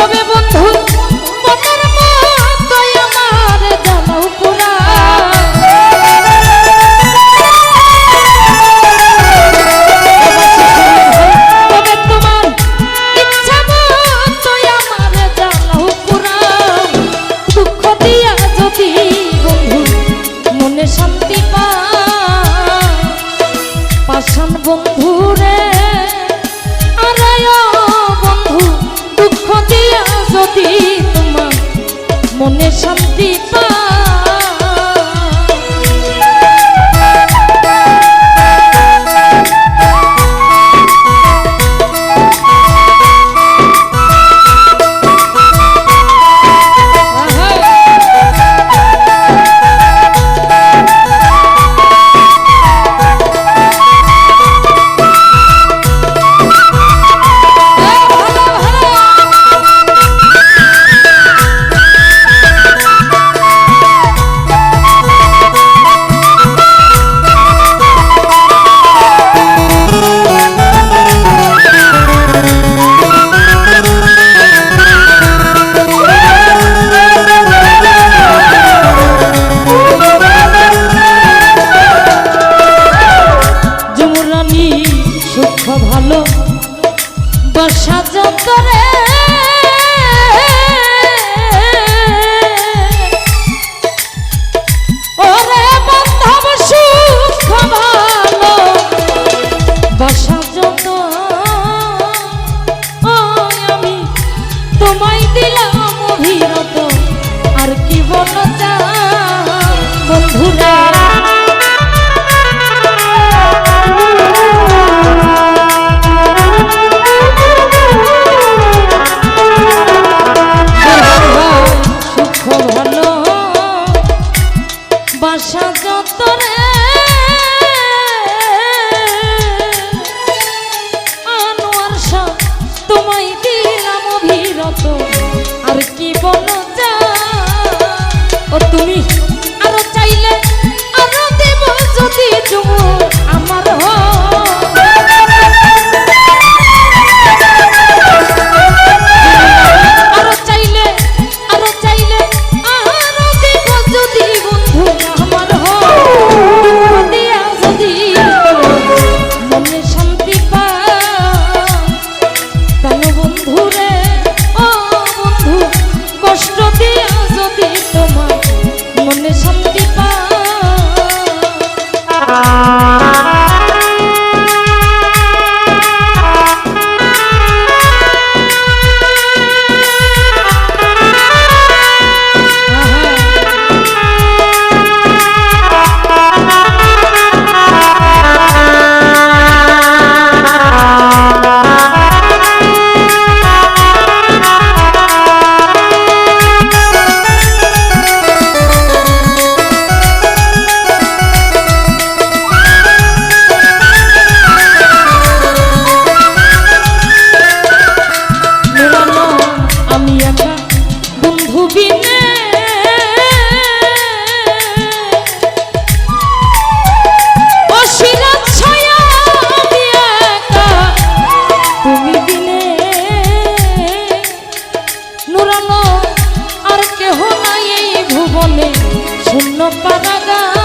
I'll be bem, মনে শান্তি পা পুরানো আর কেহ নাই এই ভুবনে। শূন্য পারাগার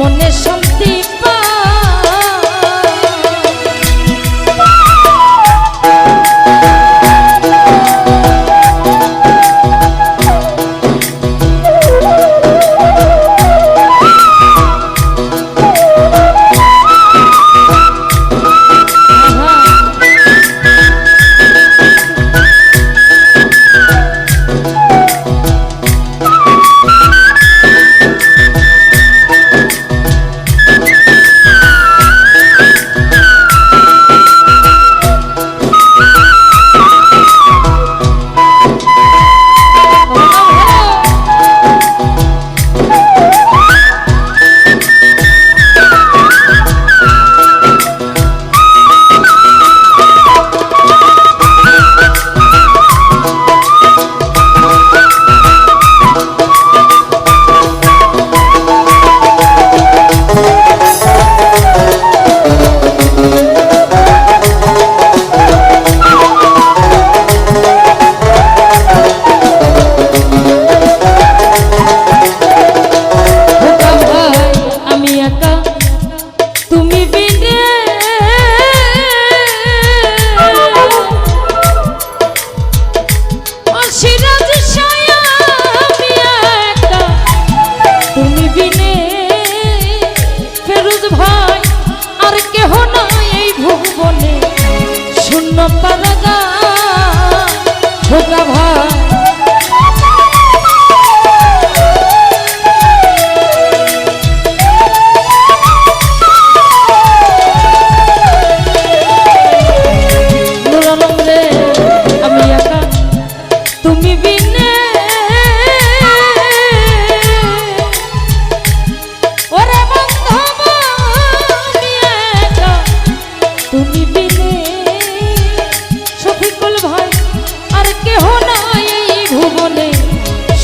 মনে শান্তি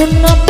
শূন্য পারাগা